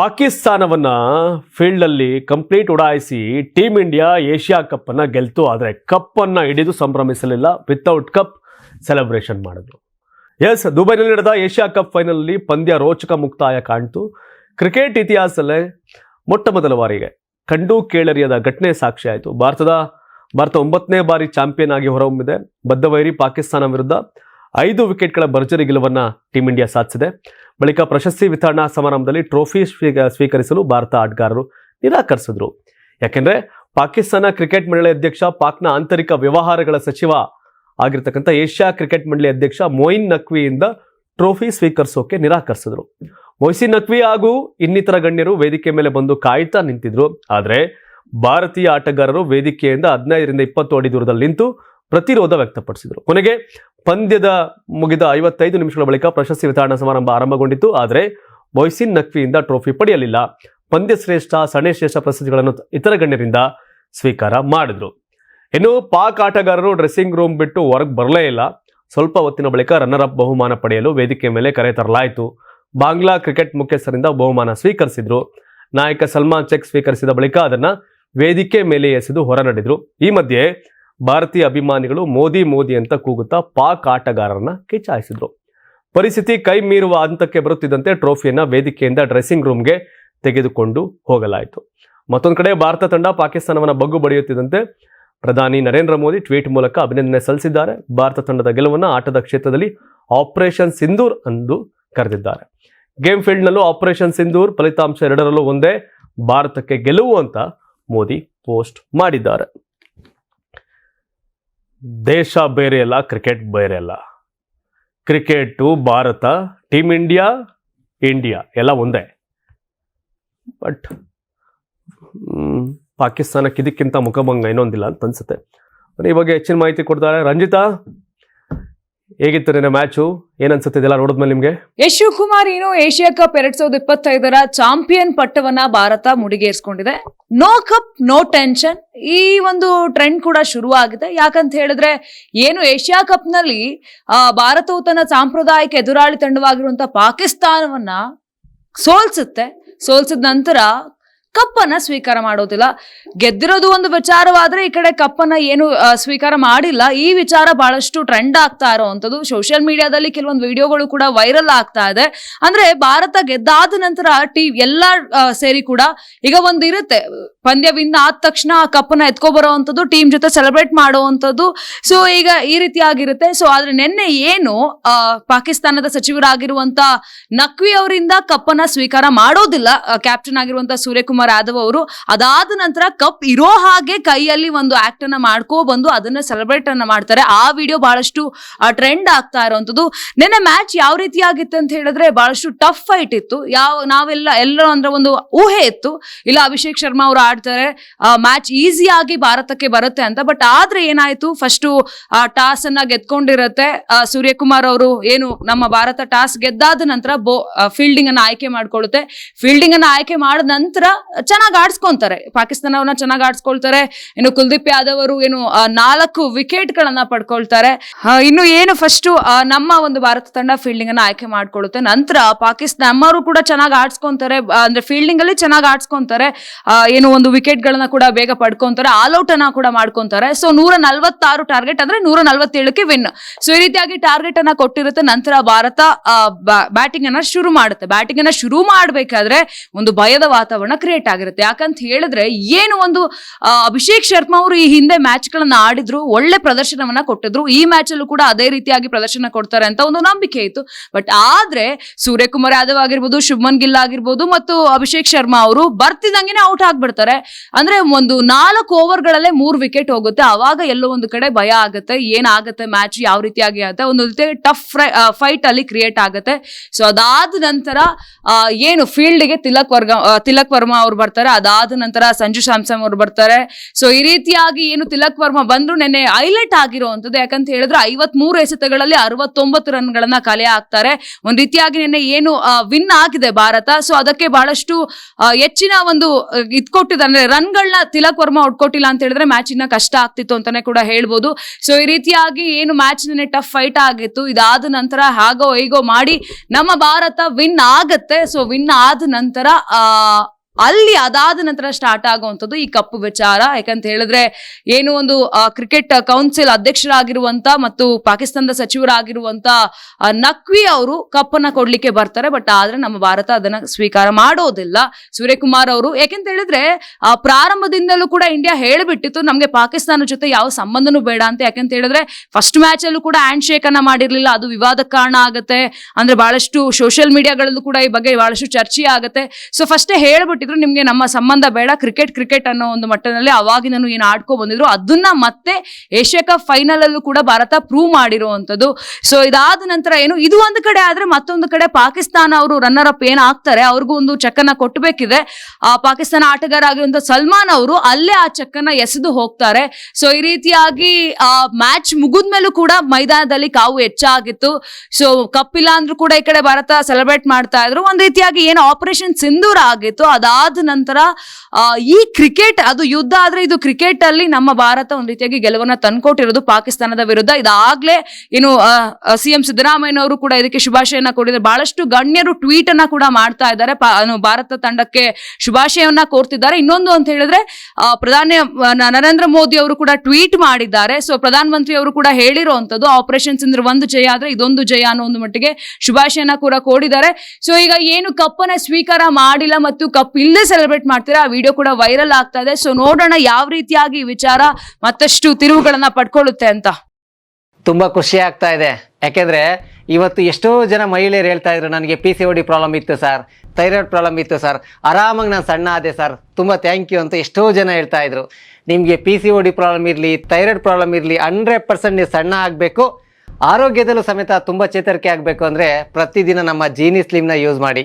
ಪಾಕಿಸ್ತಾನವನ್ನ field ಅಲ್ಲಿ complete ಉಡಾಯಿಸಿ team India Asia cup ಅನ್ನ ಗೆಲ್ತು. ಆದರೆ ಕಪ್ ಅನ್ನ ಹಿಡಿದು ಸಂಭ್ರಮಿಸಲಿಲ್ಲ. ವಿತೌಟ್ ಕಪ್ ಸೆಲೆಬ್ರೇಷನ್ ಮಾಡಿದ್ರು. ಎಸ್ ದುಬೈನಲ್ಲಿ ನಡೆದ ಏಷ್ಯಾ ಕಪ್ ಫೈನಲ್ ಪಂದ್ಯ ರೋಚಕ ಮುಕ್ತಾಯ ಕಾಣ್ತು. ಕ್ರಿಕೆಟ್ ಇತಿಹಾಸದಲ್ಲೇ ಮೊಟ್ಟ ಮೊದಲ ಬಾರಿಗೆ ಕಂಡು ಕೇಳರಿಯದ ಘಟನೆ ಸಾಕ್ಷಿ ಆಯಿತು. ಭಾರತದ, ಭಾರತ ಒಂಬತ್ತನೇ ಬಾರಿ ಚಾಂಪಿಯನ್ ಆಗಿ ಹೊರಹೊಮ್ಮಿದೆ. ಬದ್ಧವೈರಿ ಪಾಕಿಸ್ತಾನ ವಿರುದ್ಧ. ಐದು ವಿಕೆಟ್ಗಳ ಭರ್ಜರಿ ಗೆಲುವನ್ನು ಟೀಂ ಇಂಡಿಯಾ ಸಾಧಿಸಿದೆ. ಬಳಿಕ ಪ್ರಶಸ್ತಿ ವಿತರಣಾ ಸಮಾರಂಭದಲ್ಲಿ ಟ್ರೋಫಿ ಸ್ವೀಕ- ಸ್ವೀಕರಿಸಲು ಭಾರತ ಆಟಗಾರರು ನಿರಾಕರಿಸಿದ್ರು. ಯಾಕೆಂದರೆ ಪಾಕಿಸ್ತಾನ ಕ್ರಿಕೆಟ್ ಮಂಡಳಿ ಅಧ್ಯಕ್ಷ, ಪಾಕ್ನ ಆಂತರಿಕ ವ್ಯವಹಾರಗಳ ಸಚಿವ ಆಗಿರ್ತಕ್ಕಂಥ ಏಷ್ಯಾ ಕ್ರಿಕೆಟ್ ಮಂಡಳಿ ಅಧ್ಯಕ್ಷ ಮೊಯಿನ್ ನಕ್ವಿಯಿಂದ ಟ್ರೋಫಿ ಸ್ವೀಕರಿಸೋಕೆ ನಿರಾಕರಿಸಿದ್ರು. ಮೊಯ್ಸಿನ್ ನಕ್ವಿ ಹಾಗೂ ಇನ್ನಿತರ ಗಣ್ಯರು ವೇದಿಕೆ ಮೇಲೆ ಬಂದು ಕಾಯ್ತಾ ನಿಂತಿದ್ರು. ಆದರೆ ಭಾರತೀಯ ಆಟಗಾರರು ವೇದಿಕೆಯಿಂದ ಹದಿನೈದರಿಂದ ಇಪ್ಪತ್ತು ಅಡಿ ದೂರದಲ್ಲಿ ನಿಂತು ಪ್ರತಿರೋಧ ವ್ಯಕ್ತಪಡಿಸಿದರು. ಕೊನೆಗೆ ಪಂದ್ಯದ ಮುಗಿದ ಐವತ್ತೈದು ನಿಮಿಷಗಳ ಬಳಿಕ ಪ್ರಶಸ್ತಿ ವಿತರಣಾ ಸಮಾರಂಭ ಆರಂಭಗೊಂಡಿತು ಆದರೆ ಮೊಯ್ಸಿನ್ ನಕ್ವಿಯಿಂದ ಟ್ರೋಫಿ ಪಡೆಯಲಿಲ್ಲ. ಪಂದ್ಯ ಶ್ರೇಷ್ಠ ಸಣೆ ಶ್ರೇಷ್ಠ ಪ್ರಶಸ್ತಿಗಳನ್ನು ಇತರ ಗಣ್ಯರಿಂದ ಸ್ವೀಕಾರ ಮಾಡಿದ್ರು. ಇನ್ನು ಪಾಕ್ ಆಟಗಾರರು ಡ್ರೆಸ್ಸಿಂಗ್ ರೂಮ್ ಬಿಟ್ಟು ಹೊರಗೆ ಬರಲೇ ಇಲ್ಲ. ಸ್ವಲ್ಪ ಹೊತ್ತಿನ ಬಳಿಕ ರನ್ನರ್ ಅಪ್ ಬಹುಮಾನ ಪಡೆಯಲು ವೇದಿಕೆ ಮೇಲೆ ಕರೆ ತರಲಾಯಿತು. ಬಾಂಗ್ಲಾ ಕ್ರಿಕೆಟ್ ಮುಖ್ಯಸ್ಥರಿಂದ ಬಹುಮಾನ ಸ್ವೀಕರಿಸಿದ್ರು. ನಾಯಕ ಸಲ್ಮಾನ್ ಚೆಕ್ ಸ್ವೀಕರಿಸಿದ ಬಳಿಕ ಅದನ್ನು ವೇದಿಕೆ ಮೇಲೆ ಎಸೆದು ಹೊರ ನಡೆದ್ರು ಈ ಮಧ್ಯೆ ಭಾರತೀಯ ಅಭಿಮಾನಿಗಳು ಮೋದಿ ಮೋದಿ ಅಂತ ಕೂಗುತ್ತಾ ಪಾಕ್ ಆಟಗಾರರನ್ನ ಕಿಚಾಯಿಸಿದ್ರು ಪರಿಸ್ಥಿತಿ ಕೈ ಮೀರುವ ಹಂತಕ್ಕೆ ಬರುತ್ತಿದ್ದಂತೆ ಟ್ರೋಫಿಯನ್ನು ವೇದಿಕೆಯಿಂದ ಡ್ರೆಸ್ಸಿಂಗ್ ರೂಮ್ಗೆ ತೆಗೆದುಕೊಂಡು ಹೋಗಲಾಯಿತು. ಮತ್ತೊಂದು ಕಡೆ ಭಾರತ ತಂಡ ಪಾಕಿಸ್ತಾನವನ್ನು ಬಗ್ಗು ಬಡಿಯುತ್ತಿದ್ದಂತೆ ಪ್ರಧಾನಿ ನರೇಂದ್ರ ಮೋದಿ ಟ್ವೀಟ್ ಮೂಲಕ ಅಭಿನಂದನೆ ಸಲ್ಲಿಸಿದ್ದಾರೆ. ಭಾರತ ತಂಡದ ಗೆಲುವನ್ನು ಆಟದ ಕ್ಷೇತ್ರದಲ್ಲಿ ಆಪರೇಷನ್ ಸಿಂಧೂರ್ ಎಂದು ಕರೆದಿದ್ದಾರೆ. ಗೇಮ್ ಫೀಲ್ಡ್ನಲ್ಲೂ ಆಪರೇಷನ್ ಸಿಂಧೂರ್ ಫಲಿತಾಂಶ ಎರಡರಲ್ಲೂ ಒಂದೇ, ಭಾರತಕ್ಕೆ ಗೆಲುವು ಅಂತ ಮೋದಿ ಪೋಸ್ಟ್ ಮಾಡಿದ್ದಾರೆ. ದೇಶ ಬೇರೆ ಅಲ್ಲ ಕ್ರಿಕೆಟ್ ಬೇರೆ ಅಲ್ಲ. Cricket Bharat team India India ಎಲ್ಲ ಒಂದೇ. ಬಟ್ ಪಾಕಿಸ್ತಾನಕ್ಕೆ ಇದಕ್ಕಿಂತ ಮುಖಭಂಗ ಇನ್ನೊಂದಿಲ್ಲ ಅಂತ ಅನ್ಸುತ್ತೆ. ಈ ಬಗ್ಗೆ ಹೆಚ್ಚಿನ ಮಾಹಿತಿ ಕೊಡ್ತಾರೆ. ರಂಜಿತಾ, ಹೇಗಿತ್ತು ನಿನ್ನೆ ಮ್ಯಾಚು ಏನನ್ಸುತ್ತೆ ಇದೆಲ್ಲ ನೋಡಿದ್ಮೇಲೆ ನಿಮಗೆ? ಯಶು ಕುಮಾರ್ ಏನು ಏಷ್ಯಾ ಕಪ್ ಎರಡ್ ಸಾವಿರದ ಇಪ್ಪತ್ತೈದರ ಚಾಂಪಿಯನ್ ಪಟ್ಟವನ್ನ ಭಾರತ ಮುಡಿಗೇರಿಸ್ಕೊಂಡಿದೆ. ನೋ ಕಪ್ ನೋ ಟೆನ್ಷನ್ ಈ ಒಂದು ಟ್ರೆಂಡ್ ಕೂಡ ಶುರುವಾಗಿದೆ. ಯಾಕಂತ ಹೇಳಿದ್ರೆ, ಏನು ಏಷ್ಯಾ ಕಪ್ನಲ್ಲಿ ಭಾರತವು ತನ್ನ ಸಾಂಪ್ರದಾಯಿಕ ಎದುರಾಳಿ ತಂಡವಾಗಿರುವಂತಹ ಪಾಕಿಸ್ತಾನವನ್ನ ಸೋಲ್ಸುತ್ತೆ. ಸೋಲ್ಸಿದ ನಂತರ ಕಪ್ಪನ್ನ ಸ್ವೀಕಾರ ಮಾಡೋದಿಲ್ಲ. ಗೆದ್ದಿರೋದು ಒಂದು ವಿಚಾರವಾದ್ರೆ ಈ ಕಡೆ ಕಪ್ಪನ್ನ ಏನು ಸ್ವೀಕಾರ ಮಾಡಿಲ್ಲ. ಈ ವಿಚಾರ ಬಹಳಷ್ಟು ಟ್ರೆಂಡ್ ಆಗ್ತಾ ಇರೋವಂಥದ್ದು. ಸೋಷಿಯಲ್ ಮೀಡಿಯಾದಲ್ಲಿ ಕೆಲವೊಂದು ವಿಡಿಯೋಗಳು ಕೂಡ ವೈರಲ್ ಆಗ್ತಾ ಇದೆ. ಅಂದ್ರೆ ಭಾರತ ಗೆದ್ದಾದ ನಂತರ ಟಿ, ಎಲ್ಲ ಸೇರಿ ಕೂಡ ಈಗ ಒಂದು ಇರುತ್ತೆ. ಪಂದ್ಯ ವಿನ್ ಆದ ತಕ್ಷಣ ಆ ಕಪ್ಪನ್ನ ಎತ್ಕೊ ಬರೋವಂಥದ್ದು ಟೀಮ್ ಜೊತೆ ಸೆಲೆಬ್ರೇಟ್ ಮಾಡುವಂಥದ್ದು. ಸೊ ಈಗ ಈ ರೀತಿಯಾಗಿರುತ್ತೆ. ಸೊ ಆದ್ರೆ ನಿನ್ನೆ ಏನು ಪಾಕಿಸ್ತಾನದ ಸಚಿವರಾಗಿರುವಂತ ನಕ್ವಿ ಅವರಿಂದ ಕಪ್ಪನ್ನ ಸ್ವೀಕಾರ ಮಾಡೋದಿಲ್ಲ. ಕ್ಯಾಪ್ಟನ್ ಆಗಿರುವಂತ ಸೂರ್ಯಕುಮಾರ್ ಯಾದವ್ ಅವರು ಅದಾದ ನಂತರ ಕಪ್ ಇರೋ ಹಾಗೆ ಕೈಯಲ್ಲಿ ಒಂದು ಆಕ್ಟ್ ಅನ್ನ ಮಾಡ್ಕೋ ಬಂದು ಅದನ್ನ ಸೆಲೆಬ್ರೇಟ್ ಅನ್ನ ಮಾಡ್ತಾರೆ. ಆ ವಿಡಿಯೋ ಬಹಳಷ್ಟು ಟ್ರೆಂಡ್ ಆಗ್ತಾ ಇರುವಂತದ್ದು ನಿನ್ನೆ ಮ್ಯಾಚ್ ಯಾವ ರೀತಿ ಆಗಿತ್ತು ಅಂತ ಹೇಳಿದ್ರೆ ಬಹಳಷ್ಟು ಟಫ್ ಫೈಟ್ ಇತ್ತು. ಯಾವ, ನಾವೆಲ್ಲ, ಎಲ್ಲರೂ ಅಂದ್ರೆ ಒಂದು ಊಹೆ ಇತ್ತು. ಇಲ್ಲ, ಅಭಿಷೇಕ್ ಶರ್ಮಾ ಅವರು ಆಡ್ತಾರೆ. ಮ್ಯಾಚ್ ಈಸಿಯಾಗಿ ಭಾರತಕ್ಕೆ ಬರುತ್ತೆ ಅಂತ. ಬಟ್ ಆದ್ರೆ ಏನಾಯ್ತು? ಫಸ್ಟ್ ಟಾಸ್ ಅನ್ನ ಗೆದ್ಕೊಂಡಿರತ್ತೆ. ಸೂರ್ಯಕುಮಾರ್ ಅವರು ಏನು ನಮ್ಮ ಭಾರತ ಟಾಸ್ ಗೆದ್ದಾದ ನಂತರ ಬೋ ಫೀಲ್ಡಿಂಗ್ ಅನ್ನ ಆಯ್ಕೆ ಮಾಡ್ಕೊಳ್ಳುತ್ತೆ. ಫೀಲ್ಡಿಂಗ್ ಅನ್ನ ಆಯ್ಕೆ ಮಾಡಿದ ನಂತರ ಚೆನ್ನಾಗಿ ಆಡ್ಸ್ಕೊಂತಾರೆ. ಪಾಕಿಸ್ತಾನವನ್ನ ಚೆನ್ನಾಗಿ ಆಡ್ಸ್ಕೊಳ್ತಾರೆ. ಇನ್ನು ಕುಲ್ದೀಪ್ ಯಾದವ್ ಅವರು ಏನು ನಾಲ್ಕು ವಿಕೆಟ್ ಗಳನ್ನ ಪಡ್ಕೊಳ್ತಾರೆ ಇನ್ನು ಏನು ಫಸ್ಟ್ ನಮ್ಮ ಒಂದು ಭಾರತ ತಂಡ ಫೀಲ್ಡಿಂಗ್ ಅನ್ನ ಆಯ್ಕೆ ಮಾಡ್ಕೊಳ್ಳುತ್ತೆ. ನಂತರ ಪಾಕಿಸ್ತಾನ ನಮ್ಮವರು ಕೂಡ ಚೆನ್ನಾಗಿ ಆಡ್ಸ್ಕೊಂತಾರೆ. ಅಂದ್ರೆ ಫೀಲ್ಡಿಂಗ್ ಅಲ್ಲಿ ಚೆನ್ನಾಗಿ ಆಡ್ಸ್ಕೊಂತಾರೆ. ಏನು ಒಂದು ವಿಕೆಟ್ ಗಳನ್ನ ಕೂಡ ಬೇಗ ಪಡ್ಕೊಂತಾರೆ. ಆಲ್ ಔಟ್ ಅನ್ನ ಕೂಡ ಮಾಡ್ಕೊಂತಾರೆ. ಸೊ ನೂರ ನಲ್ವತ್ತಾರು ಟಾರ್ಗೆಟ್ ಅಂದ್ರೆ ನೂರ ನಲ್ವತ್ತೇಳಕ್ಕೆ ವಿನ್ ಸೊ ಈ ರೀತಿಯಾಗಿ ಟಾರ್ಗೆಟ್ ಅನ್ನ ಕೊಟ್ಟಿರುತ್ತೆ. ನಂತರ ಭಾರತ ಬ್ಯಾಟಿಂಗ್ ಅನ್ನ ಶುರು ಮಾಡುತ್ತೆ. ಬ್ಯಾಟಿಂಗ್ ಅನ್ನ ಶುರು ಮಾಡ್ಬೇಕಾದ್ರೆ ಒಂದು ಭಯದ ವಾತಾವರಣ ಕ್ರಿಯೇಟ್ ಆಗಿರುತ್ತೆ. ಯಾಕಂತ ಹೇಳಿದ್ರೆ ಏನು ಒಂದು ಅಭಿಷೇಕ್ ಶರ್ಮಾ ಅವರು ಈ ಹಿಂದೆ ಮ್ಯಾಚ್ ಗಳನ್ನ ಆಡಿದ್ರು, ಒಳ್ಳೆ ಪ್ರದರ್ಶನವನ್ನ ಕೊಟ್ಟಿದ್ರು, ಈ ಮ್ಯಾಚ್ ಅಲ್ಲೂ ಕೂಡ ಅದೇ ರೀತಿಯಾಗಿ ಪ್ರದರ್ಶನ ಕೊಡ್ತಾರೆ ಅಂತ ಒಂದು ನಂಬಿಕೆ ಇತ್ತು. ಬಟ್ ಆದ್ರೆ ಸೂರ್ಯಕುಮಾರ್ ಯಾದವ್ ಆಗಿರ್ಬೋದು, ಶುಭ್ಮನ್ ಗಿಲ್ ಆಗಿರ್ಬೋದು ಮತ್ತು ಅಭಿಷೇಕ್ ಶರ್ಮಾ ಅವರು ಬರ್ತಿದಂಗೆನೆ ಔಟ್ ಆಗ್ಬಿಡ್ತಾರೆ. ಅಂದ್ರೆ ಒಂದು ನಾಲ್ಕು ಓವರ್ಗಳಲ್ಲೇ ಮೂರು ವಿಕೆಟ್ ಹೋಗುತ್ತೆ. ಅವಾಗ ಎಲ್ಲೋ ಒಂದು ಕಡೆ ಭಯ ಆಗುತ್ತೆ. ಏನಾಗುತ್ತೆ ಮ್ಯಾಚ್, ಯಾವ ರೀತಿಯಾಗಿ ಆಗುತ್ತೆ ಒಂದು ರೀತಿ ಟಫ್ ಫೈಟ್ ಅಲ್ಲಿ ಕ್ರಿಯೇಟ್ ಆಗುತ್ತೆ. ಸೊ ಅದಾದ ನಂತರ ಏನು ಏನು ಫೀಲ್ಡ್ಗೆ ತಿಲಕ್ ವರ್ಗ ತಿಲಕ್ ವರ್ಮಾ ಅವ್ರು ಬರ್ತಾರೆ. ಅದಾದ ನಂತರ ಸಂಜು ಸ್ಯಾಮ್ಸಂಗ್ ಅವ್ರು ಬರ್ತಾರೆ. ಸೊ ಈ ರೀತಿಯಾಗಿ ಏನು ತಿಲಕ್ ವರ್ಮಾ ಬಂದ್ರು ನೆನ್ನೆ ಹೈಲೈಟ್ ಆಗಿರುವಂತದ್ದು ಯಾಕಂತ ಹೇಳಿದ್ರೆ ಐವತ್ ಮೂರು ಎಸೆತಗಳಲ್ಲಿ ಅರವತ್ತೊಂಬತ್ತು ರನ್ಗಳನ್ನ ಕಲೆ ಹಾಕ್ತಾರೆ. ಒಂದ್ ರೀತಿಯಾಗಿ ನಿನ್ನೆ ಏನು ವಿನ್ ಆಗಿದೆ ಭಾರತ. ಸೊ ಅದಕ್ಕೆ ಬಹಳಷ್ಟು ಹೆಚ್ಚಿನ ಒಂದು, ಇದ್ಕೊಟ್ಟಿದ್ದಾರೆ. ಅಂದ್ರೆ ರನ್ ಗಳನ್ನ ತಿಲಕ್ ವರ್ಮಾ ಹೊಡ್ಕೊಟ್ಟಿಲ್ಲ ಅಂತ ಹೇಳಿದ್ರೆ ಮ್ಯಾಚ್ ಇನ್ನ ಕಷ್ಟ ಆಗ್ತಿತ್ತು ಅಂತಾನೆ ಕೂಡ ಹೇಳ್ಬೋದು. ಸೊ ಈ ರೀತಿಯಾಗಿ ಏನು ಮ್ಯಾಚ್ ನೆನೆ ಟಫ್ ಫೈಟ್ ಆಗಿತ್ತು. ಇದಾದ ನಂತರ ಹಾಗೋ ಹೈಗೋ ಮಾಡಿ ನಮ್ಮ ಭಾರತ ವಿನ್ ಆಗತ್ತೆ. ಸೊ ವಿನ್ ಆದ ನಂತರ ಅಲ್ಲಿ ಅದಾದ ನಂತರ ಸ್ಟಾರ್ಟ್ ಆಗುವಂಥದ್ದು ಈ ಕಪ್ಪು ವಿಚಾರ. ಯಾಕಂತ ಹೇಳಿದ್ರೆ ಏನು ಒಂದು ಕ್ರಿಕೆಟ್ ಕೌನ್ಸಿಲ್ ಅಧ್ಯಕ್ಷರಾಗಿರುವಂತ ಮತ್ತು ಪಾಕಿಸ್ತಾನದ ಸಚಿವರಾಗಿರುವಂತ ನಕ್ವಿ ಅವರು ಕಪ್ಪನ್ನ ಕೊಡ್ಲಿಕ್ಕೆ ಬರ್ತಾರೆ. ಬಟ್ ಆದ್ರೆ ನಮ್ಮ ಭಾರತ ಅದನ್ನ ಸ್ವೀಕಾರ ಮಾಡೋದಿಲ್ಲ. ಸೂರ್ಯಕುಮಾರ್ ಅವರು, ಯಾಕೆಂತ ಹೇಳಿದ್ರೆ ಪ್ರಾರಂಭದಿಂದಲೂ ಕೂಡ ಇಂಡಿಯಾ ಹೇಳಿಬಿಟ್ಟಿತ್ತು, ನಮ್ಗೆ ಪಾಕಿಸ್ತಾನ ಜೊತೆ ಯಾವ ಸಂಬಂಧನೂ ಬೇಡ ಅಂತ. ಯಾಕಂತ ಹೇಳಿದ್ರೆ ಫಸ್ಟ್ ಮ್ಯಾಚ್ ಅಲ್ಲೂ ಕೂಡ ಹ್ಯಾಂಡ್ ಶೇಕ್ ಅನ್ನ ಮಾಡಿರ್ಲಿಲ್ಲ. ಅದು ವಿವಾದಕ್ಕೆ ಕಾರಣ ಆಗುತ್ತೆ. ಅಂದ್ರೆ ಬಹಳಷ್ಟು ಸೋಷಿಯಲ್ ಮೀಡಿಯಾಗಳಲ್ಲೂ ಕೂಡ ಈ ಬಗ್ಗೆ ಬಹಳಷ್ಟು ಚರ್ಚೆ ಆಗುತ್ತೆ. ಸೊ ಫಸ್ಟೇ ಹೇಳ್ಬಿಟ್ಟಿದ್ರು ನಿಮ್ಗೆ ನಮ್ಮ ಸಂಬಂಧ ಬೇಡ ಕ್ರಿಕೆಟ್ ಕ್ರಿಕೆಟ್ ಅನ್ನೋ ಒಂದು ಮಟ್ಟದಲ್ಲಿ ಅವಾಗಿನೂ ಏನು ಆಡ್ಕೊ ಬಂದಿದ್ರು, ಅದನ್ನ ಮತ್ತೆ ಏಷ್ಯಾ ಕಪ್ ಫೈನಲ್ ಅಲ್ಲೂ ಕೂಡ ಭಾರತ ಪ್ರೂವ್ ಮಾಡಿರುವಂತದ್ದು ಸೊ ಇದಾದ ನಂತರ ಏನು, ಇದು ಒಂದು ಕಡೆ ಆದ್ರೆ ಮತ್ತೊಂದು ಕಡೆ ಪಾಕಿಸ್ತಾನ ಅವರು ರನ್ನರ್ ಅಪ್ ಏನ್ ಆಗ್ತಾರೆ ಅವ್ರಿಗೂ ಒಂದು ಚೆಕ್ಕನ್ನ ಕೊಟ್ಟಬೇಕಿದೆ ಆ ಪಾಕಿಸ್ತಾನ ಆಟಗಾರ ಆಗಿರುವಂತ ಸಲ್ಮಾನ್ ಅವರು ಅಲ್ಲೇ ಆ ಚೆಕ್ಕನ್ನ ಎಸೆದು ಹೋಗ್ತಾರೆ. ಸೊ ಈ ರೀತಿಯಾಗಿ, ಆ ಮ್ಯಾಚ್ ಮುಗಿದ್ಮೇಲೂ ಕೂಡ ಮೈದಾನದಲ್ಲಿ ಕಾವು ಹೆಚ್ಚಾಗಿತ್ತು. ಸೊ ಕಪ್ಪಿಲ್ಲ ಅಂದ್ರೂ ಕೂಡ ಈ ಕಡೆ ಭಾರತ ಸೆಲೆಬ್ರೇಟ್ ಮಾಡ್ತಾ ಇದ್ರು. ಒಂದ್ ರೀತಿಯಾಗಿ ಏನು ಆಪರೇಷನ್ ಸಿಂಧೂರ ಆಗಿತ್ತು. ಅದಾದ ನಂತರ ಈ ಕ್ರಿಕೆಟ್ ಅದು ಯುದ್ಧ ಆದ್ರೆ ಇದು ಕ್ರಿಕೆಟ್ ಅಲ್ಲಿ ನಮ್ಮ ಭಾರತ ಒಂದು ರೀತಿಯಾಗಿ ಗೆಲುವನ್ನ ತಂದ್ಕೊಟ್ಟಿರೋದು ಪಾಕಿಸ್ತಾನದ ವಿರುದ್ಧ. ಇದಾಗ್ಲೇ ಏನು ಸಿ ಎಂ ಸಿದ್ದರಾಮಯ್ಯನವರು ಕೂಡ ಇದಕ್ಕೆ ಶುಭಾಶಯನ ಕೊಟ್ಟಿದ್ದಾರೆ. ಬಹಳಷ್ಟು ಗಣ್ಯರು ಟ್ವೀಟ್ ಅನ್ನ ಕೂಡ ಮಾಡ್ತಾ ಇದ್ದಾರೆ. ಭಾರತ ತಂಡಕ್ಕೆ ಶುಭಾಶಯವನ್ನ ಕೋರ್ತಿದ್ದಾರೆ. ಇನ್ನೊಂದು ಅಂತ ಹೇಳಿದ್ರೆ ಪ್ರಧಾನಿ ನರೇಂದ್ರ ಮೋದಿ ಅವರು ಕೂಡ ಟ್ವೀಟ್ ಮಾಡಿದ್ದಾರೆ. ಸೊ ಪ್ರಧಾನ ಮಂತ್ರಿ ಅವರು ಕೂಡ ಹೇಳಿರುವಂತದ್ದು ಆಪರೇಷನ್ ಸಿಂಧು ಒಂದು ಜಯ ಆದ್ರೆ ಇದೊಂದು ಜಯ ಅನ್ನೋ ಒಂದು ಮಟ್ಟಿಗೆ ಶುಭಾಶಯನ ಕೂಡ ಕೋಡಿದ್ದಾರೆ ಸೊ ಈಗ ಏನು ಕಪ್ಪನ್ನ ಸ್ವೀಕಾರ ಮಾಡಿಲ್ಲ ಮತ್ತು ಕಪ್ ಇಲ್ಲದೆ ಸೆಲೆಬ್ರೇಟ್ ಮಾಡ್ತೀರಾ? ಆ ವಿಡಿಯೋ ಕೂಡ ವೈರಲ್ ಆಗ್ತಾ ಇದೆ. ಸೊ ನೋಡೋಣ ಯಾವ ರೀತಿಯಾಗಿ ವಿಚಾರ ಮತ್ತಷ್ಟು ತಿರುವುಗಳನ್ನ ಪಡ್ಕೊಳ್ಳುತ್ತೆ ಅಂತ. ತುಂಬಾ ಖುಷಿ ಆಗ್ತಾ ಇದೆ. ಯಾಕೆಂದ್ರೆ ಇವತ್ತು ಎಷ್ಟೋ ಜನ ಮಹಿಳೆಯರು ಹೇಳ್ತಾ ಇದ್ರು, ನನಗೆ ಪಿ ಸಿ ಡಿ ಪ್ರಾಬ್ಲಮ್ ಇತ್ತು ಸರ್ ಥೈರಾಯ್ಡ್ ಪ್ರಾಬ್ಲಮ್ ಇತ್ತು ಸರ್, ಆರಾಮಾಗಿ ನಾನು ಸಣ್ಣ ಆದೆ ಸರ್, ತುಂಬ ಥ್ಯಾಂಕ್ ಯು ಅಂತ ಎಷ್ಟೋ ಜನ ಹೇಳ್ತಾ ಇದ್ರು. ನಿಮಗೆ ಪಿ ಸಿ ಡಿ ಪ್ರಾಬ್ಲಮ್ ಇರಲಿ ಥೈರಾಯ್ಡ್ ಪ್ರಾಬ್ಲಮ್ ಇರಲಿ ಹಂಡ್ರೆಡ್ ಪರ್ಸೆಂಟ್ ನೀವು ಸಣ್ಣ ಆಗಬೇಕು. ಆರೋಗ್ಯದಲ್ಲೂ ಸಮೇತ ತುಂಬ ಚೇತರಿಕೆ ಆಗಬೇಕು ಅಂದರೆ ಪ್ರತಿದಿನ ನಮ್ಮ ಜೀನಿ ಸ್ಲಿಮ್ನ ಯೂಸ್ ಮಾಡಿ.